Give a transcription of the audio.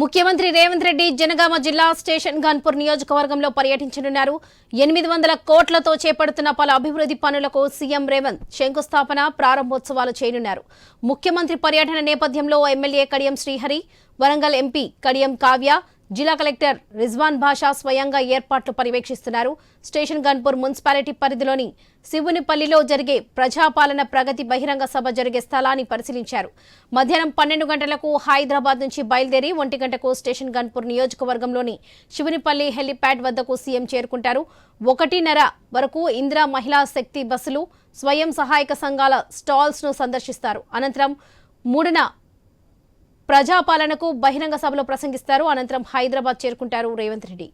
ముఖ్యమంత్రి రేవంత్ రెడ్డి జనగామ జిల్లా స్టేషన్ గన్పూర్ నియోజకవర్గంలో పర్యటించనున్నారు. ఎనిమిది వందల కోట్లతో చేపడుతున్న పలు అభివృద్ధి పనులకు సీఎం రేవంత్ శంకుస్థాపన ప్రారంభోత్సవాలు చేయనున్నారు. ముఖ్యమంత్రి పర్యటన నేపథ్యంలో ఎమ్మెల్యే కడియం శ్రీహరి వరంగల్ ఎంపీ కడియం కావ్య జిల్లా కలెక్టర్ రిజ్వాన్ భాషా స్వయంగా ఏర్పాట్లు పర్యవేక్షిస్తున్నారు. స్టేషన్ గన్పూర్ మున్సిపాలిటీ పరిధిలోని శివునిపల్లిలో జరిగే ప్రజాపాలన ప్రగతి బహిరంగ సభ జరిగే స్థలాన్ని పరిశీలించారు. మధ్యాహ్నం పన్నెండు గంటలకు హైదరాబాద్ నుంచి బయలుదేరి ఒంటి గంటకు స్టేషన్ గన్పూర్ నియోజకవర్గంలోని శివునిపల్లి హెలిప్యాడ్ వద్దకు సీఎం చేరుకుంటారు. ఒకటిన్నర వరకు ఇందిరా మహిళా శక్తి బస్సులు స్వయం సహాయక సంఘాల స్టాల్స్ను సందర్శిస్తారు. అనంతరం మూడున ప్రజాపాలనకు బహిరంగ సభలో ప్రసంగిస్తారు. అనంతరం హైదరాబాద్ చేరుకుంటారు రేవంత్ రెడ్డి.